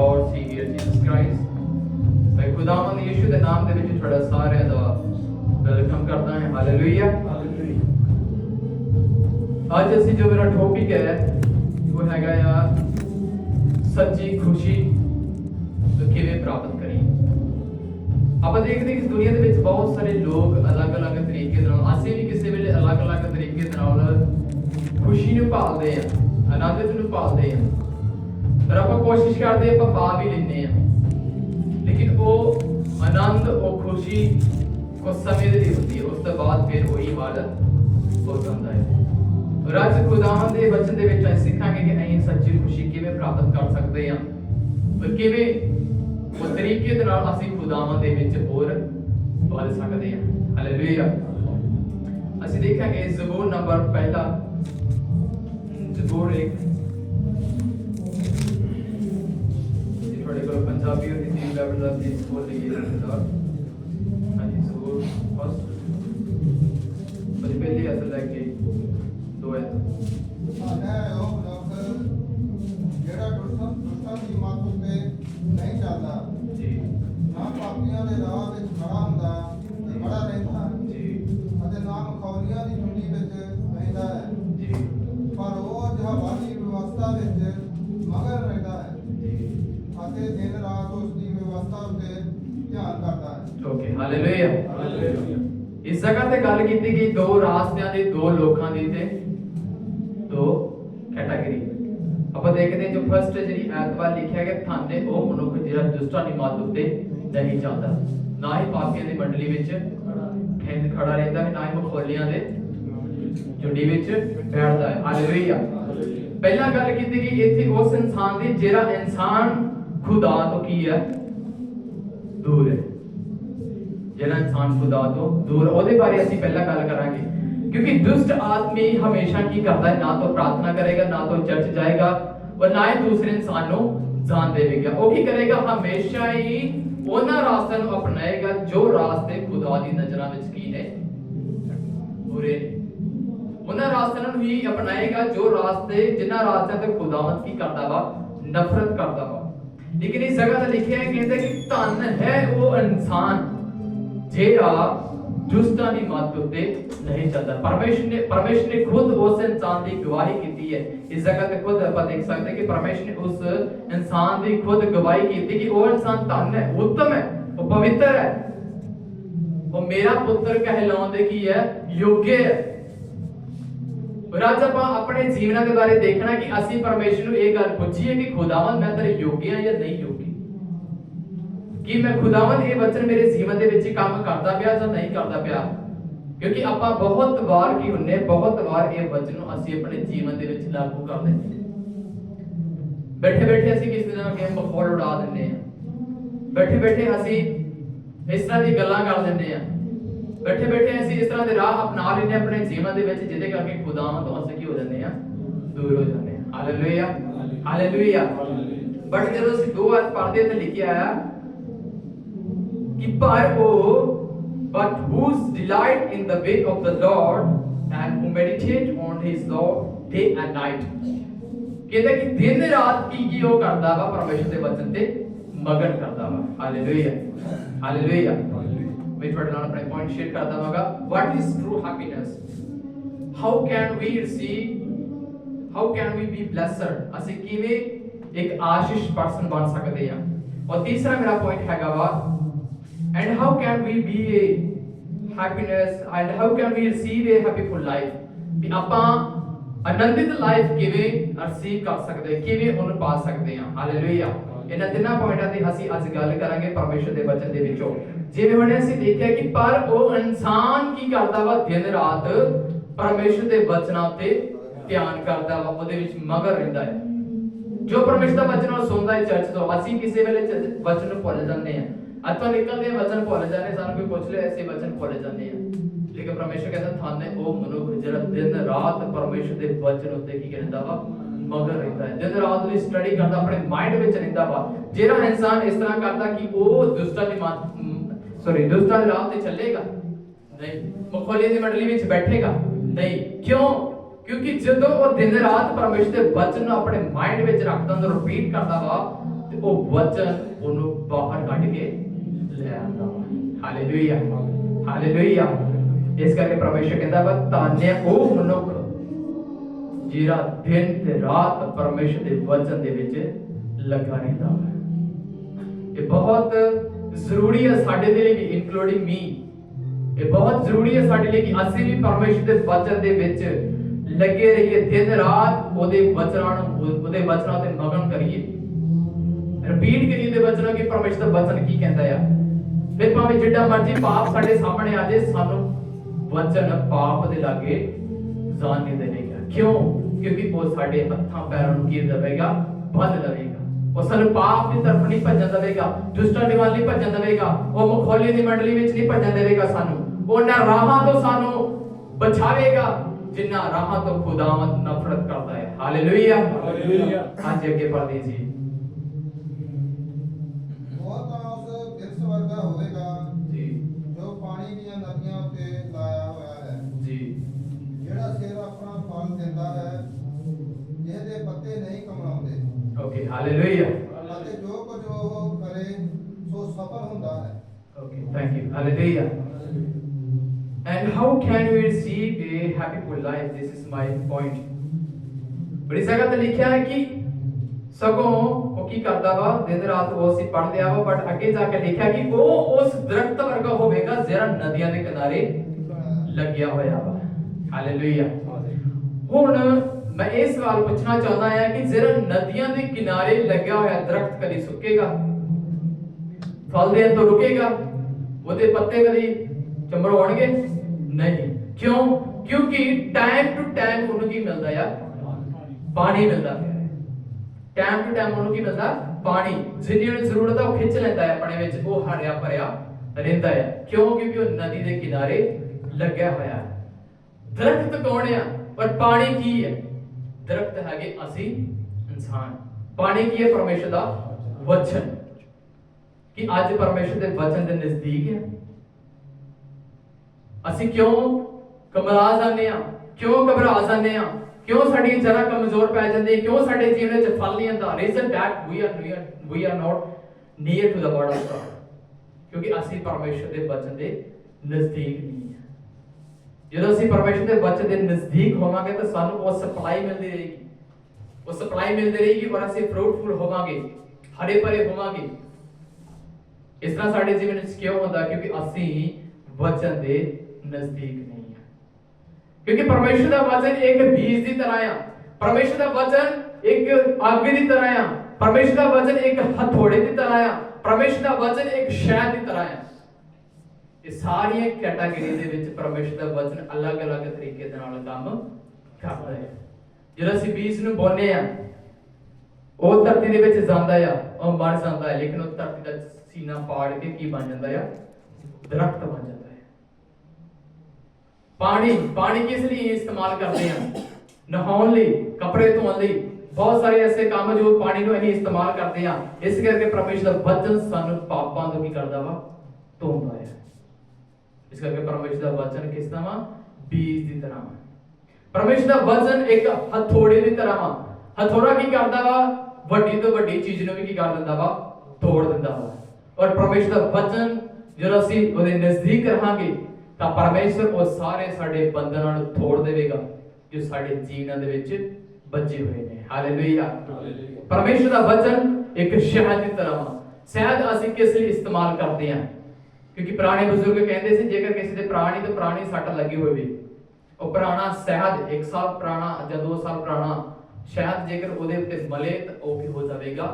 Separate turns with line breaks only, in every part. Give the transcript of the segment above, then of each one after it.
Lord Savior Jesus Christ. ਮੈਂ ਖੁਦਾਵੰਦ ਯਿਸੂ ਦੇ ਨਾਮ ਦੇ ਵਿੱਚ ਤੁਹਾਡਾ ਸਾਰਿਆਂ ਦਾ ਵੈਲਕਮ ਕਰਦਾ ਹਾਂ। ਹਾਲੇਲੂਇਆ ਅੱਜ ਅਸੀਂ ਜੋ ਮੇਰਾ ਟੌਪਿਕ ਹੈ ਉਹ ਹੈਗਾ ਆ ਸੱਚੀ ਖੁਸ਼ੀ ਨੂੰ ਕਿਵੇਂ ਪ੍ਰਾਪਤ ਕਰੀਏ। ਆਪਾਂ ਦੇਖਦੇ ਕਿ ਦੁਨੀਆ ਦੇ ਵਿੱਚ ਬਹੁਤ ਸਾਰੇ ਲੋਕ ਅਲੱਗ-ਅਲੱਗ ਤਰੀਕੇ ਨਾਲ ਅਸੀਂ ਵੀ ਕਿਸੇ ਵੇਲੇ ਅਲੱਗ-ਅਲੱਗ ਤਰੀਕੇ ਨਾਲ ਖੁਸ਼ੀ ਨੂੰ ਭਾਲਦੇ ਆ ਆਨੰਦ ਨੂੰ ਭਾਲਦੇ ਆ ਪਰ ਆਪਾਂ ਕੋਸ਼ਿਸ਼ ਕਰਦੇ ਆਪਾਂ ਪਾ ਵੀ ਲੈਂਦੇ ਆ ਲੇਕਿਨ ਉਹ ਆਨੰਦ, ਉਹ ਖੁਸ਼ੀ ਕੁਝ ਸਮੇਂ ਦੀ ਹੁੰਦੀ ਉਸ ਤੋਂ ਬਾਅਦ ਫਿਰ ਉਹੀ ਹਾਲਤ ਹੋ ਜਾਂਦਾ ਹੈ। ਰੱਜ ਖੁਦਾਵੰਦ ਦੇ ਵਚਨ ਦੇ ਵਿੱਚ ਅਸੀਂ ਸਿੱਖਾਂਗੇ ਕਿ ਅਸੀਂ ਸੱਚੀ ਖੁਸ਼ੀ ਕਿਵੇਂ ਪ੍ਰਾਪਤ ਕਰ ਸਕਦੇ ਹਾਂ ਪਰ ਕਿਵੇਂ ਉਹ ਤਰੀਕੇ ਦੇ ਨਾਲ ਅਸੀਂ ਖੁਦਾਵੰਦ ਦੇ ਵਿੱਚ ਹੋਰ ਵੱਧ ਸਕਦੇ ਹਾਂ। ਹਾਲੇਲੂਇਆ ਅਸੀਂ ਦੇਖਾਂਗੇ ਜ਼ਬੂਰ ਨੰਬਰ ਪਹਿਲਾ, ਜ਼ਬੂਰ 1 ਜੀ ਬੋਲ ਲਈਏ ਸਰਦਾਰ ਹਾਂਜੀ ਜ਼ਬੂਰ ਫਸਟ ਬੜੀ ਪਹਿਲੀ ਅਸਲ ਲੈ ਕੇ ਦੋ ਹੈ
ਸਾਡਾ ਉਹ ਮਨੁੱਖ ਜਿਹੜਾ ਦੁਸ਼ਟਾਂ ਦੁਸ਼ਟਾਂ ਦੀ ਮੱਤ ਉੱਤੇ ਨਹੀਂ ਚੱਲਦਾ
ਜੀ
ਨਾ ਪਾਪੀਆਂ ਦੇ ਰਾਹ ਵਿੱਚ ਖੜਾ ਹੁੰਦਾ ਤੇ ਖੜਾ ਰਹਿੰਦਾ
ਜੀ
ਅਤੇ ਨਾ ਮਖੌਲੀਆਂ ਦੀ ਚੁੰਡੀ ਵਿੱਚ ਰਹਿੰਦਾ ਹੈ
ਜੀ
ਪਰ ਉਹ ਜਹਾਵਾਨੀ ਵਿਵਸਥਾ ਵਿੱਚ ਮਗਨ ਰਹਿੰਦਾ ਹੈ
ਜੀ
ਅਤੇ ਦਿਨ ਰਾਤ ਉਸ ਦੀ ਉੱਤੇ ਧਿਆਨ ਕਰਦਾ ਹੈ।
ਓਕੇ ਹਾਲੇਲੂਇਆ ਇਸ ਜਗ੍ਹਾ ਤੇ ਗੱਲ ਕੀਤੀ ਗਈ ਦੋ ਰਾਸਤਿਆਂ ਦੇ, ਦੋ ਲੋਕਾਂ ਦੀ ਤੇ ਦੋ ਕੈਟਾਗਰੀ ਆਪਾਂ ਦੇਖਦੇ ਹਾਂ ਜੋ ਫਸਟ ਜਿਹੜੀ ਐਤਵਾਰ ਲਿਖਿਆ ਗਿਆ ਥਾਨੇ ਉਹ ਮਨੁੱਖ ਜਿਹੜਾ ਦੁਸ਼ਟਾਂ ਦੀ ਮਾਤ ਉੱਤੇ ਨਹੀਂ ਚੱਲਦਾ ਨਾ ਹੀ ਪਾਪੀਆਂ ਦੀ ਮੰਡਲੀ ਵਿੱਚ ਖੜਾ ਰਹਿੰਦਾ ਹੈ ਨਾ ਹੀ ਮਖੌਲੀਆਂ ਦੇ ਜੁੰਡੀ ਵਿੱਚ ਬੈਠਦਾ ਹੈ। ਹਾਲੇਲੂਇਆ ਪਹਿਲਾਂ ਗੱਲ ਕੀਤੀ ਗਈ ਇੱਥੇ ਉਸ ਇਨਸਾਨ ਦੀ, ਜਿਹੜਾ ਇਨਸਾਨ ਖੁਦਾ ਤੋਂ ਕੀ ਹੈ? ਦੂਰ ਹੈ। ਜਿਹੜਾ ਇਨਸਾਨ ਖੁਦਾ ਤੋਂ ਦੂਰ, ਉਹਦੇ ਬਾਰੇ ਅਸੀਂ ਪਹਿਲਾਂ ਗੱਲ ਕਰਾਂਗੇ। ਕਿਉਂਕਿ ਦੁਸ਼ਟ ਆਦਮੀ ਹਮੇਸ਼ਾ ਕੀ ਕਰਦਾ ਹੈ? ਨਾ ਤਾਂ ਪ੍ਰਾਰਥਨਾ ਕਰੇਗਾ, ਨਾ ਤਾਂ ਚਰਚ ਜਾਏਗਾ ਔਰ ਨਾ ਹੀ ਦੂਸਰੇ ਇਨਸਾਨ ਨੂੰ ਜਾਣ ਦੇਵੇਗਾ। ਉਹ ਕੀ ਕਰੇਗਾ? ਹਮੇਸ਼ਾ ਹੀ ਉਹਨਾਂ ਰਾਸਤਿਆਂ ਨੂੰ ਅਪਣਾਏਗਾ, ਜੋ ਰਾਸਤੇ ਖੁਦਾ ਦੀ ਨਜ਼ਰਾਂ ਵਿੱਚ ਕੀ ਨੇ ਬੁਰੇ ਨੇ। ਉਹਨਾਂ ਰਾਸਤਿਆਂ ਨੂੰ ਹੀ ਅਪਣਾਏਗਾ, ਜੋ ਰਾਸਤੇ ਜਿਨ੍ਹਾਂ ਰਾਸਤਿਆਂ ਤੇ ਖੁਦਾਵੰਦ ਕੀ ਕਰਦਾ ਵਾ? ਨਫ਼ਰਤ ਕਰਦਾ ਵਾ। ਲੇਕਿਨ ਇਸ ਜਗ੍ਹਾ ਤੇ ਲਿਖਿਆ ਹੈ ਕਹਿੰਦੇ ਕਿ ਧਨ ਹੈ ਉਹ ਇਨਸਾਨ ਜਿਹੜਾ ਦੁਸ਼ਟਾਂ ਦੀ ਮੱਤ ਉੱਤੇ ਨਹੀਂ ਚੱਲਦਾ ਪਰਮੇਸ਼ਰ ਨੇ ਪਰਮੇਸ਼ਰ ਨੇ ਖੁਦ ਉਸ ਇਨਸਾਨ ਦੀ ਗਵਾਹੀ ਕੀਤੀ ਹੈ ਇਸ ਜਗ੍ਹਾ ਤੇ ਖੁਦ ਆਪਾਂ ਦੇਖ ਸਕਦੇ ਹਾਂ ਕਿ ਪਰਮੇਸ਼ਰ ਨੇ ਉਸ ਇਨਸਾਨ ਦੀ ਖੁਦ ਗਵਾਹੀ ਕੀਤੀ ਕਿ ਉਹ ਇਨਸਾਨ ਧਨ ਹੈ ਉੱਤਮ ਹੈ ਉਹ ਪਵਿੱਤਰ ਹੈ ਉਹ ਮੇਰਾ ਪੁੱਤਰ ਕਹਿਲਾਉਂਦੇ ਕੀ ਹੈ ਯੋਗ ਹੈ ਪਰ ਅੱਜ ਆਪਾਂ ਆਪਣੇ ਜੀਵਨਾਂ ਦੇ ਬਾਰੇ ਦੇਖਣਾ ਕਿ ਅਸੀਂ ਪਰਮੇਸ਼ਰ ਨੂੰ ਇਹ ਗੱਲ ਪੁੱਛੀਏ ਕਿ ਖੁਦਾਵੰਦ ਮੈਂ ਤੇਰੇ ਯੋਗ ਹਾਂ ਜਾਂ ਨਹੀਂ ਯੋਗੀ? ਕਿ ਮੈਂ ਖੁਦਾਵੰਦ ਇਹ ਵਚਨ ਮੇਰੇ ਜੀਵਨ ਦੇ ਵਿੱਚ ਕੰਮ ਕਰਦਾ ਪਿਆ ਜਾਂ ਨਹੀਂ ਕਰਦਾ ਪਿਆ? ਕਿਉਂਕਿ ਆਪਾਂ ਬਹੁਤ ਵਾਰ ਕੀ ਹੁੰਨੇ ਬਹੁਤ ਵਾਰ ਇਹ ਵਚਨ ਨੂੰ ਅਸੀਂ ਆਪਣੇ ਜੀਵਨ ਦੇ ਵਿੱਚ ਲਾਗੂ ਕਰ ਦਿੰਦੇ ਬੈਠੇ ਬੈਠੇ ਅਸੀਂ ਕਿਸੇ ਨਾਲ ਗੇਮ ਬਖੌਲ ਉਡਾ ਦਿੰਦੇ ਆ ਬੈਠੇ ਬੈਠੇ ਅਸੀਂ ਇਸ ਤਰ੍ਹਾਂ ਦੀ ਗੱਲਾਂ ਕਰ ਦਿੰਦੇ ਆ ਬੈਠੇ ਬੈਠੇ ਅਸੀਂ ਇਸ ਤਰ੍ਹਾਂ ਦੇ ਰਾਹ ਅਪਣਾ ਲੈਂਦੇ ਆਪਣੇ ਜੀਵਨ ਦੇ ਵਿੱਚ, ਜਿਹਦੇ ਕਰਕੇ ਖੁਦਾਵੰਦ ਤੋਂ ਅਸੀਂ ਹੋ ਜਾਂਦੇ ਆ ਦੂਰ ਹੋ ਜਾਂਦੇ ਆ ਹਾਲੇਲੂਇਆ ਹਾਲੇਲੂਇਆ ਬਟ ਜਦੋਂ ਅਸੀਂ ਦੋ ਵਾਰ ਪੜ੍ਹਦੇ ਤਾਂ ਲਿਖਿਆ ਆ ਕਿ ਪਰ ਉਹ, but whose delight in the way of the Lord and who meditate on his law day and night ਕਹਿੰਦਾ ਕਿ ਦਿਨ ਰਾਤ ਕੀ ਕੀ ਉਹ ਕਰਦਾ ਵਾ, ਪਰਮੇਸ਼ਰ ਦੇ ਵਚਨ ਤੇ ਮਗਨ ਕਰਦਾ ਵਾ। ਹਾਲੇਲੂਇਆ ਹਾਲੇਲੂਇਆ ਮੈਂ ਤੁਹਾਡੇ ਨਾਲ ਆਪਣੇ ਪੁਆਇੰਟ ਸ਼ੇਅਰ ਕਰਦਾ ਵਾਂਗਾ। What is true happiness? How can we receive how can we be blessed? ਅਸੀਂ ਕਿਵੇਂ ਇੱਕ ਆਸ਼ੀਸ਼ ਪਰਸਨ ਬਣ ਸਕਦੇ ਹਾਂ? ਔਰ ਤੀਸਰਾ ਮੇਰਾ ਪੁਆਇੰਟ ਹੈਗਾ ਵਾ and how can we be a happiness? And how can we receive a happyful life? ਵੀ ਆਪਾਂ ਆਨੰਦਿਤ ਲਾਈਫ ਕਿਵੇਂ ਰਿਸੀਵ ਕਰ ਸਕਦੇ ਕਿਵੇਂ ਉਹਨੂੰ ਪਾ ਸਕਦੇ ਹਾਂ? ਹਾਲੇਲੂਇਆ ਇਹਨਾਂ ਤਿੰਨਾਂ ਪੁਆਇੰਟਾਂ ਤੇ ਅਸੀਂ ਅੱਜ ਗੱਲ ਕਰਾਂਗੇ ਪਰਮੇਸ਼ਰ ਦੇ ਵਚਨ ਦੇ ਵਿੱਚੋਂ। ਜਿਵੇਂ ਹੁਣ ਅਸੀਂ ਦੇਖਿਆ ਕਿ ਪਰ ਉਹ ਇਨਸਾਨ ਕੀ ਕਰਦਾ ਵਾ? ਦਿਨ ਰਾਤ ਪਰਮੇਸ਼ਰ ਦੇ ਵਚਨਾਂ ਉੱਤੇ ਧਿਆਨ ਕਰਦਾ ਵਾ, ਉਹਦੇ ਵਿੱਚ ਮਗਰ ਰਹਿੰਦਾ ਹੈ। ਜੋ ਪਰਮੇਸ਼ਰ ਦਾ ਵਚਨ ਉਹ ਸੁਣਦਾ ਹੈ ਚਰਚ ਤੋਂ। ਅਸੀਂ ਕਿਸੇ ਵੇਲੇ ਚ- ਨੂੰ ਭੁੱਲ ਜਾਂਦੇ ਹਾਂ। ਆਪਾਂ ਨਿਕਲਦੇ ਹਾਂ ਭੁੱਲ ਜਾਂਦੇ ਸਾਨੂੰ ਕੋਈ ਪੁੱਛ ਲੈ ਅਸੀਂ ਵਚਨ ਭੁੱਲ ਜਾਂਦੇ ਹਾਂ। ਲੇਕਿਨ ਪਰਮੇਸ਼ਰ ਕਹਿੰਦਾ, ਥਾਨੇ ਉਹ ਮਨੁੱਖ ਜਿਹੜਾ ਦਿਨ ਰਾਤ ਪਰਮੇਸ਼ਰ ਦੇ ਵਚਨ ਉੱਤੇ ਕੀ ਕਰਦਾ ਵਾ? ਮਗਰ ਰਹਿੰਦਾ ਹੈ। ਦਿਨ ਰਾਤ ਦੀ ਸਟੱਡੀ ਕਰਦਾ, ਆਪਣੇ ਮਾਈਂਡ ਵਿੱਚ ਰਹਿੰਦਾ ਵਾ। ਜਿਹੜਾ ਇਨਸਾਨ ਇਸ ਤਰ੍ਹਾਂ ਕਰਦਾ ਕਿ ਉਹ ਦੁਸ਼ਟਾਂ ਦੀ ਸੌਰੀ ਦੁਸ਼ਟਾਂ ਰਾਹ ਤੇ ਚੱਲੇਗਾ। ਨਹੀਂ ਮਖੌਲੀ ਦੀ ਮੰਡਲੀ ਵਿੱਚ ਬੈਠੇਗਾ। ਨਹੀਂ, ਕਿਉਂ? ਕਿਉਂਕਿ ਜਦੋਂ ਉਹ ਦਿਨ ਰਾਤ ਪਰਮੇਸ਼ਰ ਦੇ ਵਚਨ ਨੂੰ ਆਪਣੇ ਮਾਈਂਡ ਵਿੱਚ ਰੱਖਦਾ ਉਹਨੂੰ ਰਿਪੀਟ ਕਰਦਾ ਵਾ, ਤੇ ਉਹ ਵਚਨ ਉਹਨੂੰ ਬਾਹਰ ਕੱਢ ਕੇ ਲੈ ਆਉਂਦਾ ਹਾਲੇਲੂਇਆ ਹਾਲੇਲੂਇਆ ਇਸ ਕਰਕੇ ਪਰਮੇਸ਼ਰ ਕਹਿੰਦਾ ਵਾ ਧੰਨ ਉਹ ਮਨੁੱਖ, ਜਿਹੜਾ ਦਿਨ ਤੇ ਰਾਤ ਪਰਮੇਸ਼ਰ ਦੇ ਵਚਨ ਦੇ ਵਿੱਚ ਲੱਗਾ ਰਹਿੰਦਾ ਹੈ ਇਹ ਬਹੁਤ ਜ਼ਰੂਰੀ ਹੈ ਸਾਡੇ ਦੇ ਲਈ ਵੀ ਇਨਕਲੂਡਿੰਗ ਮੀ ਇਹ ਬਹੁਤ ਜ਼ਰੂਰੀ ਹੈ ਸਾਡੇ ਲਈ ਕਿ ਅਸੀਂ ਵੀ ਪਰਮੇਸ਼ਰ ਦੇ ਵਚਨ ਦੇ ਵਿੱਚ ਲੱਗੇ ਰਹੀਏ, ਦਿਨ ਰਾਤ ਉਹਦੇ ਵਚਨਾਂ ਨੂੰ, ਉਹਦੇ ਵਚਨਾਂ ਤੇ ਮਗਨ ਕਰੀਏ। ਰਿਪੀਟ ਕਰੀਏ ਦੇ ਵਚਨਾਂ ਕਿ ਪਰਮੇਸ਼ਰ ਦਾ ਵਚਨ ਕੀ ਕਹਿੰਦਾ ਆ? ਫਿਰ ਭਾਵੇਂ ਜਿੱਡਾ ਮਰਜ਼ੀ ਪਾਪ ਸਾਡੇ ਸਾਹਮਣੇ ਆ ਜੇ, ਸਾਨੂੰ ਵਚਨ ਪਾਪ ਦੇ ਲਾਗੇ ਜਾਣ ਨਹੀਂ ਦੇਵੇਗਾ ਕਿਉਂ? ਕਿਉਂਕਿ ਉਹ ਸਾਡੇ ਹੱਥਾਂ, ਪੈਰਾਂ ਨੂੰ ਕੀ ਦੇਵੇਗਾ? ਬੰਦ ਲਵੇਗਾ ਉਹ ਸਾਨੂੰ ਪਾਪ ਦੀ ਤਰਫ ਨਹੀਂ ਭੱਜਣ ਦੇਵੇਗਾ ਦੁਸ਼ਟਾਂ ਦੇ ਵੱਲ ਨਹੀਂ ਭੱਜਣ ਦੇਵੇਗਾ ਉਹ ਮਖੌਲੀ ਦੀ ਮੰਡਲੀ ਵਿੱਚ ਨਹੀਂ ਭੱਜਣ ਦੇਵੇਗਾ ਸਾਨੂੰ। ਉਹਨਾਂ ਰਾਹਾਂ ਤੋਂ ਸਾਨੂੰ ਬਚਾਵੇਗਾ ਜਿਨ੍ਹਾਂ ਰਾਹਾਂ ਤੋਂ ਖੁਦਾਵੰਦ ਨਫ਼ਰਤ ਕਰਦਾ ਹੈ। ਹਾਲੇਲੂਇਆ।
ਹਾਲੇਲੂਇਆ।
ਹਾਂਜੀ ਅੱਗੇ ਪੜ੍ਹਦੇ ਜੀ
ਉਹ ਤਾਂ ਉਸ ਬਿਰਸ ਵਰਗਾ ਹੋਵੇਗਾ
ਜੀ
ਜੋ ਪਾਣੀ ਦੀਆਂ ਨਦੀਆਂ ਉੱਤੇ ਲਾਇਆ ਹੋਇਆ ਹੈ
ਜੀ
ਜਿਹੜਾ ਸਿਰ ਆਪਣਾ ਫਲ ਦਿੰਦਾ ਹੈ ਜਿਹਦੇ ਪੱਤੇ ਨਹੀਂ ਕਮਲਾਉਂਦੇ
ਓਕੇ ਹਾਲੇਲੂਇਆ
ਅਤੇ ਜੋ ਕੁਝ ਉਹ ਕਰੇ ਸੋ ਸਫਲ ਹੁੰਦਾ ਹੈ
Okay, thank you. Hallelujah. And how can we receive a happy life? This is my point. ਬੜੀ ਜਗ੍ਹਾ ਲਿਖਿਆ ਹੈ ਕਿ ਸਗੋਂ ਉਹ ਕੀ ਕਰਦਾ ਵਾ ਦਿਨ ਰਾਤ ਉਹ ਅਸੀਂ ਪੜ੍ਹਦੇ ਆ ਵਾ ਬਟ ਅੱਗੇ ਜਾ ਕੇ ਲਿਖਿਆ ਕਿ ਉਹ ਉਸ ਦਰਖਤ ਵਰਗਾ ਹੋਵੇਗਾ ਜਿਹੜਾ ਨਦੀਆਂ ਦੇ ਕਿਨਾਰੇ ਲੱਗਿਆ ਹੋਇਆ ਵਾ ਹਾਲੇਲੂਇਆ ਹੁਣ ਮੈਂ ਇਹ ਸਵਾਲ ਪੁੱਛਣਾ ਚਾਹੁੰਦਾ ਹਾਂ ਕਿ ਜਿਹੜਾ ਨਦੀਆਂ ਦੇ ਕਿਨਾਰੇ ਲੱਗਿਆ ਹੋਇਆ ਦਰਖਤ ਕਦੀ ਸੁੱਕੇਗਾ ਫਲ ਦੇਣ ਤੋਂ ਰੁਕੇਗਾ, ਉਹਦੇ ਪੱਤੇ ਕਦੀ ਚੰਬੜ ਹੋਣਗੇ ਨਹੀਂ। ਕਿਉਂ? ਕਿਉਂਕਿ ਟਾਈਮ ਟੂ ਟਾਈਮ ਉਹਨੂੰ ਕੀ ਮਿਲਦਾ ਆ? ਪਾਣੀ ਮਿਲਦਾ। ਟਾਈਮ ਟੂ ਟਾਈਮ ਉਹਨੂੰ ਕੀ ਮਿਲਦਾ? ਪਾਣੀ। ਜਿੰਨੀ ਉਹਨੂੰ ਜ਼ਰੂਰਤ ਹੈ ਉਹ ਖਿੱਚ ਲੈਂਦਾ ਹੈ ਆਪਣੇ ਵਿੱਚ। ਉਹ ਹਰਿਆ ਭਰਿਆ ਰਹਿੰਦਾ ਹੈ ਕਿਉਂ? ਕਿਉਂਕਿ ਉਹ ਨਦੀ ਦੇ ਕਿਨਾਰੇ ਲੱਗਿਆ ਹੋਇਆ ਹੈ ਦਰਖਤ ਕੌਣ ਆ? ਪਰ ਪਾਣੀ ਕੀ ਹੈ ਦਰਖਤ ਹੈਗੇ ਅਸੀਂ ਇਨਸਾਨ। ਪਾਣੀ ਕੀ ਹੈ ਪਰਮੇਸ਼ਰ ਦਾ ਵਚਨ। ਕਿ ਅੱਜ ਪਰਮੇਸ਼ਰ ਦੇ ਵਚਨ ਦੇ ਨਜ਼ਦੀਕ ਹੈ। ਅਸੀਂ ਕਿਉਂ ਕਮਲਾ ਜਾਂਦੇ ਆ ਕਿਉਂ ਘਬਰਾ ਜਾਂਦੇ ਆ ਕਿਉਂ ਸਾਡੀ ਜਰਾ ਕਮਜ਼ੋਰ ਪੈ ਜਾਂਦੀ ਹੈ ਕਿਉਂ ਸਾਡੇ ਜੀਵਨ ਵਿੱਚ ਫਲ ਨਹੀਂ ਆਉਂਦਾ? Reason that we are we are not near to the word of God ਕਿਉਂਕਿ ਅਸੀਂ ਪਰਮੇਸ਼ਰ ਦੇ ਵਚਨ ਦੇ ਨਜ਼ਦੀਕ ਨਹੀਂ ਹਾਂ। ਜਦੋਂ ਅਸੀਂ ਪਰਮੇਸ਼ਰ ਦੇ ਵਚਨ ਦੇ ਨਜ਼ਦੀਕ ਹੋਵਾਂਗੇ ਤਾਂ ਸਾਨੂੰ ਉਹ ਸਪਲਾਈ ਮਿਲਦੀ ਰਹੇਗੀ। ਉਹ ਸਪਲਾਈ ਮਿਲਦੀ ਰਹੇਗੀ ਔਰ ਅਸੀਂ ਫਰੂਟਫੁਲ ਹੋਵਾਂਗੇ, ਹਰੇ ਭਰੇ ਹੋਵਾਂਗੇ। ਇਸ ਤਰ੍ਹਾਂ ਸਾਡੇ ਜੀਵਨ ਵਿੱਚ ਕਿਉਂ ਹੁੰਦਾ? ਕਿਉਂਕਿ ਅਸੀਂ ਵਚਨ ਦੇ ਨਜ਼ਦੀਕ ਨਹੀਂ ਹਾਂ। ਕਿਉਂਕਿ ਪਰਮੇਸ਼ਰ ਦਾ ਵਚਨ ਇੱਕ ਬੀਜ ਦੀ ਤਰ੍ਹਾਂ ਆ। ਪਰਮੇਸ਼ਰ ਦਾ ਵਚਨ ਇੱਕ ਅੱਗ ਦੀ ਤਰ੍ਹਾਂ ਆ। ਪਰਮੇਸ਼ਰ ਦਾ ਵਚਨ ਇੱਕ ਹਥੋੜੇ ਦੀ ਤਰ੍ਹਾਂ ਆ। ਪਰਮੇਸ਼ਰ ਦਾ ਵਚਨ ਇੱਕ ਸ਼ਹਿਦ ਦੀ ਤਰ੍ਹਾਂ ਆ। ਇਹ ਸਾਰੀਆਂ ਕੈਟਾਗਰੀ ਦੇ ਵਿੱਚ ਪਰਮੇਸ਼ਰ ਦਾ ਵਚਨ ਅਲੱਗ-ਅਲੱਗ ਤਰੀਕੇ ਦੇ ਨਾਲ ਕੰਮ ਕਰਦਾ ਹੈ। ਜਿਹੜਾ ਅਸੀਂ ਬੀਜ ਨੂੰ ਬੋਨੇ ਆ, ਉਹ ਧਰਤੀ ਦੇ ਵਿੱਚ ਜਾਂਦਾ ਆ, ਉਹ ਮਰ ਜਾਂਦਾ ਹੈ, ਲੇਕਿਨ ਉਹ ਧਰਤੀ ਦਾ ਸੀਨਾ ਪਾੜ ਕੇ ਕੀ ਬਣ ਜਾਂਦਾ ਆ? ਦਰਖਤ ਬਣ ਜਾਂਦਾ ਹੈ ਪਾਣੀ ਪਾਣੀ ਕਿਸ ਲਈ ਇਸਤੇਮਾਲ ਕਰਦੇ ਆ? ਨਹਾਉਣ ਲਈ, ਕੱਪੜੇ ਧੋਣ ਲਈ। ਬਹੁਤ ਸਾਰੇ ਐਸੇ ਕੰਮ ਜੋ ਪਾਣੀ ਨੂੰ ਅਸੀਂ ਇਸਤੇਮਾਲ ਕਰਦੇ ਆ। ਇਸ ਕਰਕੇ ਪਰਮੇਸ਼ਰ ਦਾ ਵਚਨ ਸਾਨੂੰ ਪਾਪਾਂ ਤੋਂ ਕੀ ਕਰਦਾ ਵਾ? ਧੋਂਦਾ ਹੈ ਇਸ ਕਰਕੇ ਪਰਮੇਸ਼ਰ ਦਾ ਵਚਨ ਕਿਸ ਤਰ੍ਹਾਂ ਵਾ? ਬੀਜ ਦੀ ਤਰ੍ਹਾਂ ਵਾ। ਪਰਮੇਸ਼ਰ ਦਾ ਵਚਨ ਇੱਕ ਹਥੋੜੇ ਦੀ ਤਰ੍ਹਾਂ ਵਾ। ਹਥੋੜਾ ਕੀ ਕਰਦਾ ਵਾ? ਵੱਡੀ ਤੋਂ ਵੱਡੀ ਚੀਜ਼ ਨੂੰ ਵੀ ਕੀ ਕਰ ਦਿੰਦਾ ਵਾ? ਤੋੜ ਦਿੰਦਾ ਵਾ। ਔਰ ਪਰਮੇਸ਼ਰ ਦਾ ਵਚਨ ਜਦੋਂ ਅਸੀਂ ਉਹਦੇ ਨਜ਼ਦੀਕ ਰਹਾਂਗੇ ਤਾਂ ਪਰਮੇਸ਼ਰ ਉਹ ਸਾਰੇ ਸਾਡੇ ਬੰਧਨਾਂ ਨੂੰ ਤੋੜ ਦੇਵੇਗਾ ਜੋ ਸਾਡੇ ਜੀਵਨਾਂ ਦੇ ਵਿੱਚ ਬੱਝੇ ਹੋਏ ਨੇ। ਹਾਲੇਲੂਇਆ। ਪਰਮੇਸ਼ਰ ਦਾ ਵਚਨ ਇੱਕ ਸ਼ਹਿਦ ਦੀ ਤਰ੍ਹਾਂ ਸ਼ਹਿਦ ਅਸੀਂ ਕਿਸ ਲਈ ਇਸਤੇਮਾਲ ਕਰਦੇ ਹਾਂ? ਕਿਉਂਕਿ ਪੁਰਾਣੇ ਬਜ਼ੁਰਗ ਕਹਿੰਦੇ ਸੀ ਜੇਕਰ ਕਿਸੇ ਦੇ ਪ੍ਰਾਣੀ ਤੇ ਪ੍ਰਾਣੀ ਸੱਟ ਲੱਗੀ ਹੋਵੇ ਉਹ ਪੁਰਾਣਾ ਸ਼ਹਿਦ 1 ਸਾਲ ਪੁਰਾਣਾ ਜਾਂ 2 ਸਾਲ ਪੁਰਾਣਾ ਸ਼ਹਿਦ ਜੇਕਰ ਉਹਦੇ ਉੱਤੇ ਮਲੇ ਤਾਂ ਉਹ ਕੀ ਹੋ ਜਾਵੇਗਾ?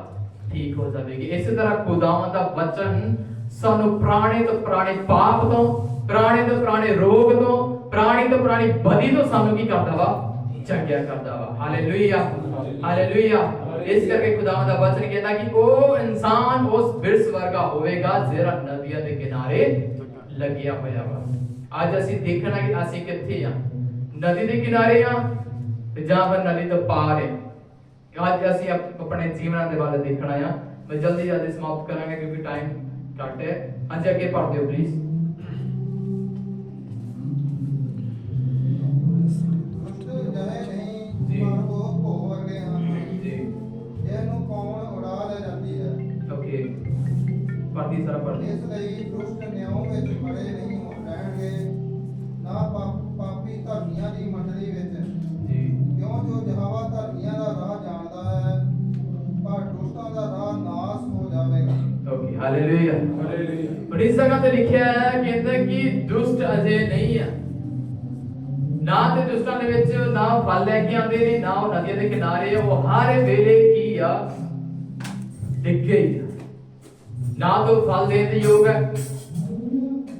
ਠੀਕ ਹੋ ਜਾਵੇਗੀ। ਇਸੇ ਤਰ੍ਹਾਂ ਖੁਦਾਵੰਦ ਦਾ ਵਚਨ ਸਾਨੂੰ ਪੁਰਾਣੇ ਤੋਂ ਪੁਰਾਣੇ ਪਾਪ ਤੋਂ, ਪੁਰਾਣੇ ਤੋਂ ਪੁਰਾਣੇ ਰੋਗ ਤੋਂ, ਪੁਰਾਣੀ ਤੋਂ ਪੁਰਾਣੀ ਬਦੀ ਤੋਂ ਸਾਨੂੰ ਕੀ ਕਰਦਾ ਵਾ? ਚੰਗਿਆ ਕਰਦਾ ਵਾ। ਹਾਲੇਲੂਇਆ ਹਾਲੇਲੂਇਆ ਇਸ ਕਰਕੇ ਖੁਦਾਵੰਦ ਦਾ ਵਚਨ ਕਹਿੰਦਾ ਕਿ ਉਹ ਇਨਸਾਨ ਉਸ ਬਿਰਸ ਵਰਗਾ ਹੋਵੇਗਾ ਜਿਹੜਾ ਨਦੀਆਂ ਦੇ ਕਿਨਾਰੇ ਲੱਗਿਆ ਹੋਇਆ ਵਾ। ਅੱਜ ਅਸੀਂ ਦੇਖਣਾ ਕਿ ਅਸੀਂ ਕਿੱਥੇ ਆ? ਨਦੀ ਦੇ ਕਿਨਾਰੇ ਆ ਤੇ ਜਾਂ ਫਿਰ ਨਦੀ ਤੋਂ ਪਾਰ ਹੈ? ਅੱਜ ਅਸੀਂ ਆਪ- ਆਪਣੇ ਜੀਵਨਾਂ ਦੇ ਬਾਰੇ ਦੇਖਣਾ ਆ ਮੈਂ ਜਲਦੀ ਜਲਦੀ ਸਮਾਪਤ ਕਰਾਂਗਾ ਕਿਉਂਕਿ ਟਾਈਮ ਘੱਟ ਹੈ। ਅੱਜ ਅੱਗੇ ਪੜ੍ਹ ਦਿਓ ਪਲੀਜ਼ ਬਾਕੀ ਸਾਰਾ ਪੜ੍ਹ
ਇਸ ਲਈ ਦੁਸ਼ਟ ਨਿਉ ਵਿੱਚ ਖੜੇ ਨਹੀਂ।
ਜਗ੍ਹਾ ਤੇ ਲਿਖਿਆ ਹੈ, ਕਹਿੰਦਾ ਕਿ ਦੁਸ਼ਟ ਅਜੇ ਨਹੀਂ ਹੈ ਨਾ ਤੇ ਦੁਸ਼ਟਾਂ ਦੇ ਵਿੱਚ ਨਾ ਫਲ ਲੈ ਕੇ ਆਉਂਦੇ ਨੇ ਨਾ ਉਹ ਨਦੀਆਂ ਦੇ ਕਿਨਾਰੇ ਉਹ ਹਰ ਵੇਲੇ ਕੀ ਆ? ਡਿੱਗੇ ਹੀ ਨਾ ਤਾਂ ਫਲ ਦੇਣ ਦੇ ਯੋਗ ਹੈ,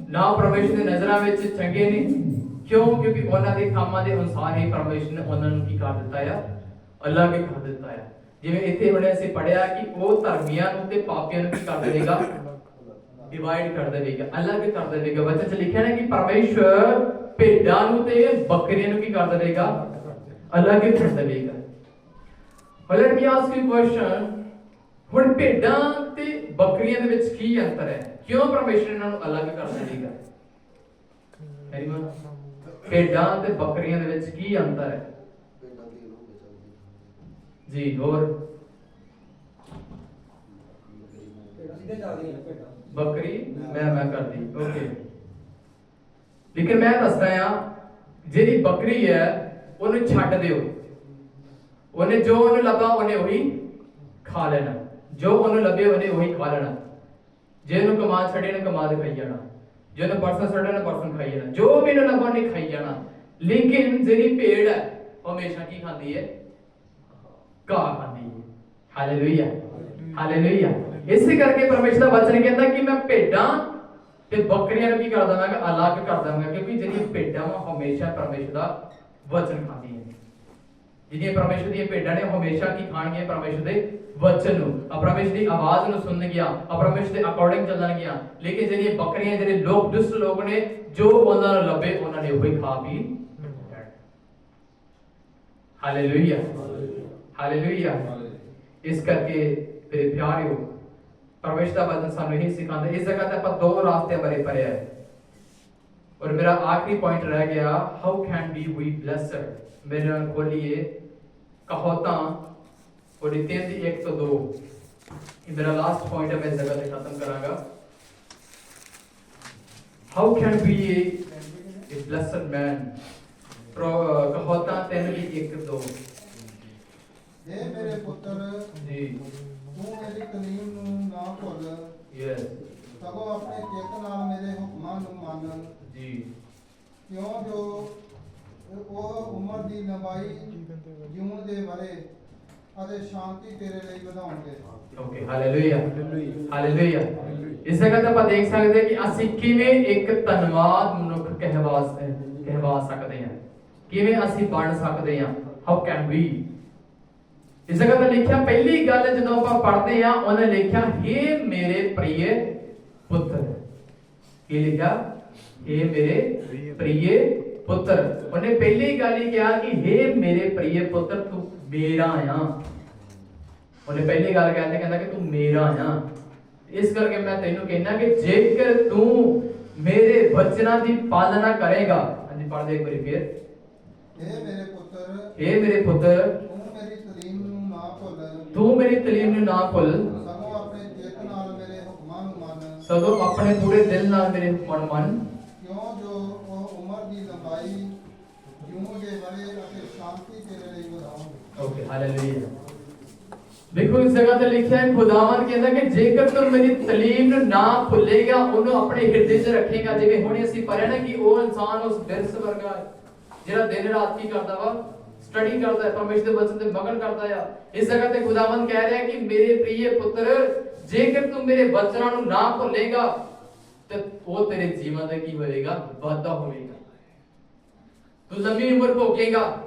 ਨਾ ਪਰਮੇਸ਼ਰ ਦੀ ਨਜ਼ਰਾਂ ਵਿੱਚ ਚੰਗੇ ਨੇ। ਕਿਉਂ? ਕਿਉਂਕਿ ਉਹਨਾਂ ਦੇ ਕੰਮਾਂ ਦੇ ਅਨੁਸਾਰ ਹੀ ਪਰਮੇਸ਼ਰ ਨੇ ਉਹਨਾਂ ਨੂੰ ਕੀ ਕਰ ਦਿੱਤਾ ਆ? ਅਲੱਗ ਕਰ ਦਿੱਤਾ ਆ। ਜਿਵੇਂ ਇੱਥੇ ਹੁਣੇ ਅਸੀਂ ਪੜਿਆ ਕਿ ਉਹ ਧਰਮੀਆਂ ਨੂੰ ਤੇ ਪਾਪੀਆਂ ਨੂੰ ਕੀ ਕਰ ਦੇਵੇਗਾ? ਡਿਵਾਈਡ ਕਰ ਦੇਵੇਗਾ ਅਲੱਗ ਕਰ ਦੇਵੇਗਾ ਵਚਨ ਚ ਲਿਖਿਆ ਨਾ ਕਿ ਪਰਮੇਸ਼ਰ ਭੇਡਾਂ ਨੂੰ ਤੇ ਬੱਕਰੀਆਂ ਨੂੰ ਕੀ ਕਰ ਦੇਵੇਗਾ ਅਲੱਗ ਕਰ ਦੇਵੇਗਾ ਹੁਣ let me ask you question ਹੁਣ ਭੇਡਾਂ ਤੇ ਬੱਕਰੀਆਂ ਦੇ ਵਿੱਚ ਕੀ ਅੰਤਰ ਹੈ? ਕਿਉਂ ਪਰਮੇਸ਼ਰ ਇਹਨਾਂ ਨੂੰ ਅਲੱਗ ਕਰ ਦੇਵੇਗਾ ਭੇਡਾਂ ਤੇ ਬੱਕਰੀਆਂ ਦੇ ਵਿੱਚ ਕੀ ਅੰਤਰ ਹੈ। ਜੀ ਹੋਰ? ਬੱਕਰੀ? ਮੈਂ ਮੈਂ ਕਰਦੀ। ਓਕੇ। ਲੇਕਿਨ ਮੈਂ ਦੱਸਦਾ ਆ ਜਿਹੜੀ ਬੱਕਰੀ ਹੈ ਉਹਨੂੰ ਛੱਡ ਦਿਓ। ਉਹਨੇ ਜੋ ਉਹਨੂੰ ਲੱਭਾ ਉਹਨੇ ਉਹੀ ਖਾ ਲੈਣਾ। ਜੋ ਉਹਨੂੰ ਲੱਭੇ ਉਹਨੇ ਉਹੀ ਖਾ ਲੈਣਾ। ਜੇ ਉਹਨੂੰ ਕਮਾ ਛੱਡੇ ਨੇ ਕਮਾ ਦੇ ਖਾਈ ਜਾਣਾ। ਜੇ ਉਹਨੂੰ ਪਰਸਨ ਛੱਡੇ ਨੇ ਪਰਸਨ ਖਾਈ ਜਾਣਾ। ਜੋ ਵੀ ਉਹਨੂੰ ਲੱਭਾ ਉਹਨੇ ਖਾਈ ਜਾਣਾ। ਲੇਕਿਨ ਜਿਹੜੀ ਭੇਡ ਹੈ ਹਮੇਸ਼ਾ ਕੀ ਖਾਂਦੀ ਹੈ? ਘਾਹ ਖਾਂਦੀ ਹੈ। ਹਾਲੇਲੂਇਆ ਹਾਲੇਲੂਇਆ ਇਸੇ ਕਰਕੇ ਪਰਮੇਸ਼ਰ ਦਾ ਵਚਨ ਕਹਿੰਦਾ ਕਿ ਮੈਂ ਭੇਡਾਂ ਤੇ ਬੱਕਰੀਆਂ ਨੂੰ ਕੀ ਕਰ ਦਵਾਂਗਾ? ਅਲੱਗ ਕਰ ਦਵਾਂਗਾ। ਕਿਉਂਕਿ ਜਿਹੜੀਆਂ ਭੇਡਾਂ ਵਾ ਹਮੇਸ਼ਾ ਪਰਮੇਸ਼ਰ ਦਾ ਵਚਨ ਖਾਂਦੀਆਂ ਨੇ। ਜਿਹੜੀਆਂ ਪਰਮੇਸ਼ਰ ਦੀਆਂ ਭੇਡਾਂ ਨੇ ਉਹ ਹਮੇਸ਼ਾ ਕੀ ਖਾਣਗੀਆਂ? ਪਰਮੇਸ਼ਰ ਦੇ ਵਚਨ ਨੂੰ। ਆ ਪਰਮੇਸ਼ਰ ਦੀ ਆਵਾਜ਼ ਨੂੰ ਸੁਣਨਗੀਆਂ ਆ ਪਰਮੇਸ਼ਰ ਦੇ ਅਕੋਰਡਿੰਗ ਚੱਲਣਗੀਆਂ ਲੇਕਿਨ ਜਿਹੜੀਆਂ ਬੱਕਰੀਆਂ ਜਿਹੜੇ ਲੋਕ ਦੁਸ਼ਟ ਲੋਕ ਨੇ ਜੋ ਉਹਨਾਂ ਨੂੰ ਲੱਭੇ ਉਹਨਾਂ ਨੇ ਉਹੀ ਖਾ ਪੀ ਹਾਲੇਲੂਇਆ ਹਾਲੇਲੂਇਆ ਇਸ ਕਰਕੇ ਤੇਰੇ ਪਿਆਰਿਓ ਪਰਮੇਸ਼ਰ ਦਾ ਵਚਨ ਸਾਨੂੰ ਇਹ ਸਿਖਾਉਂਦਾ, ਇਸ ਜਗ੍ਹਾ ਤੇ ਆਪਾਂ ਦੋ ਰਾਸਤੇ ਬਾਰੇ ਪੜਿਆ ਹੈ। ਔਰ ਮੇਰਾ ਆਖਰੀ ਪੁਆਇੰਟ ਰਹਿ ਗਿਆ how can be we blessed ਮੇਰੇ ਨਾਲ ਖੋਲੀਏ ਕਹੋਤਾਂ ਉਹਦੀ ਤਿੰਨ ਦੀ 1 ਤੋਂ 2 ਇਹ ਮੇਰਾ ਲਾਸਟ ਪੁਆਇੰਟ ਹੈ, ਮੈਂ ਇਸ ਜਗ੍ਹਾ ਤੇ ਖਤਮ ਕਰਾਂਗਾ। How can be a blessed man? ਪ੍ਰੋ ਕਹੋਤਾਂ ਤਿੰਨ ਦੀ 1 2
ਇਹ ਮੇਰੇ ਪੁੱਤਰ
ਜੀ।
ਤੂੰ ਮੇਰੀ ਤਲੀਮ ਨੂੰ ਨਾ ਭੁੱਲ।
ਯੈਸ
ਸਗੋਂ ਆਪਣੇ ਚਿੱਤ ਨਾਲ ਮੇਰੇ ਹੁਕਮਾਂ ਨੂੰ ਮੰਨ।
ਜੀ।
ਕਿਉਂ ਜੋ ਉਹ ਉਮਰ ਦੀ ਲੰਬਾਈ ਜੂਨ ਦੇ ਵਰੇ ਅਤੇ ਸ਼ਾਂਤੀ ਤੇਰੇ ਲਈ ਵਧਾਉਣਗੇ।
Okay hallelujah
hallelujah.
ਇਸ ਜਗ੍ਹਾ ਤੇ ਆਪਾਂ ਦੇਖ ਸਕਦੇ ਹਾਂ ਕਿ ਅਸੀਂ ਕਿਵੇਂ ਇੱਕ ਧੰਨਵਾਦ ਮਨੁੱਖ ਕਹਿਵਾ ਕਹਿਵਾ ਸਕਦੇ ਹਾਂ। ਕਿਵੇਂ ਅਸੀਂ ਬਣ ਸਕਦੇ ਹਾਂ। ਹਾਊ ਕੈਨ ਵੀ ਇਸ ਜਗ੍ਹਾ ਤੇ ਲਿਖਿਆ ਪਹਿਲੀ ਗੱਲ ਜਦੋਂ ਆਪਾਂ ਪੜ੍ਹਦੇ ਹਾਂ ਉਹਨੇ ਲਿਖਿਆ हे ਮੇਰੇ ਪ੍ਰਿਯ ਪੁੱਤਰ ਕੀ ਲਿਖਿਆ हे ਮੇਰੇ ਪ੍ਰਿਯ ਪੁੱਤਰ ਉਹਨੇ ਪਹਿਲੀ ਗੱਲ ਹੀ ਕਿਹਾ ਕਿ हे ਮੇਰੇ ਪ੍ਰਿਯ ਪੁੱਤਰ ਤੂੰ ਮੇਰਾ ਆ ਉਹਨੇ ਪਹਿਲੀ ਗੱਲ ਕਹਿੰਦੇ ਕਹਿੰਦਾ ਕਿ ਤੂੰ ਮੇਰਾ ਆ ਇਸ ਕਰਕੇ ਮੈਂ ਤੈਨੂੰ ਕਹਿੰਦਾ ਕਿ ਜੇਕਰ ਤੂੰ ਮੇਰੇ ਬਚਨਾਂ ਦੀ ਪਾਲਣਾ ਕਰੇਗਾ ਹਾਂਜੀ ਪੜ੍ਹ ਦੇ ਇੱਕ ਵਾਰੀ ਫੇਰ
ਇਹ ਮੇਰੇ ਪੁੱਤਰ
ਇਹ ਮੇਰੇ ਪੁੱਤਰ
ਤੂੰ ਮੇਰੀ ਤਾਲੀਮ ਨੂੰ ਨਾ ਭੁੱਲ। ਸਗੋਂ ਆਪਣੇ ਚਿੱਤ ਨਾਲ ਮੇਰੇ ਹੁਕਮਾਂ ਨੂੰ ਮੰਨ।
ਸਗੋਂ ਆਪਣੇ ਪੂਰੇ ਦਿਲ ਨਾਲ ਮੇਰੇ ਮਨ ਮੰਨ।
ਕਿਉਂ ਜੋ ਉਹ ਉਮਰ ਦੀ ਲੰਬਾਈ ਦੇ ਵਰੇ ਅਤੇ ਸ਼ਾਂਤੀ ਤੇਰੇ ਲਈ ਵਧਾਉਣਗੇ
ਓਕੇ ਹਾਲੇਲੂਇਆ ਦੇਖੋ ਇਸ ਜਗ੍ਹਾ ਤੇ ਲਿਖਿਆ ਹੈ ਖੁਦਾਵੰਦ ਕਹਿੰਦਾ ਕਿ ਜੇਕਰ ਤੂੰ ਮੇਰੀ ਤਾਲੀਮ ਨੂੰ ਨਾ ਭੁੱਲੇਗਾ ਉਹਨੂੰ ਆਪਣੇ ਹਿਰਦੇ 'ਚ ਰੱਖੇਗਾ। ਜਿਵੇਂ ਹੁਣੇ ਅਸੀਂ ਪੜ੍ਹਿਆ ਨਾ ਕਿ ਉਹ ਇਨਸਾਨ ਉਸ ਬਿਰਸ ਵਰਗਾ ਜਿਹੜਾ ਦਿਨ ਰਾਤ ਕੀ ਕਰਦਾ ਵਾ? ਸਟੱਡੀ ਕਰਦਾ ਹੈ, ਪਰਮੇਸ਼ਰ ਦੇ ਵਚਨ ਤੇ ਮਗਨ ਕਰਦਾ ਆ ਇਸ ਜਗ੍ਹਾ ਤੇ ਖੁਦਾਵੰਦ ਕਹਿ ਰਿਹਾ ਕਿ ਮੇਰੇ ਪ੍ਰੀਏ ਪੁੱਤਰ, ਜੇਕਰ ਤੂੰ ਮੇਰੇ ਵਚਨਾਂ ਨੂੰ ਨਾ ਭੁੱਲੇਗਾ, ਤੇ ਉਹ ਤੇਰੇ ਜੀਵਨ ਦਾ ਕੀ ਹੋਏਗਾ? ਵਾਧਾ ਹੋਵੇਗਾ। ਤੂੰ ਜ਼ਮੀਨ ਉਮਰ ਭੋਗੇਗਾ।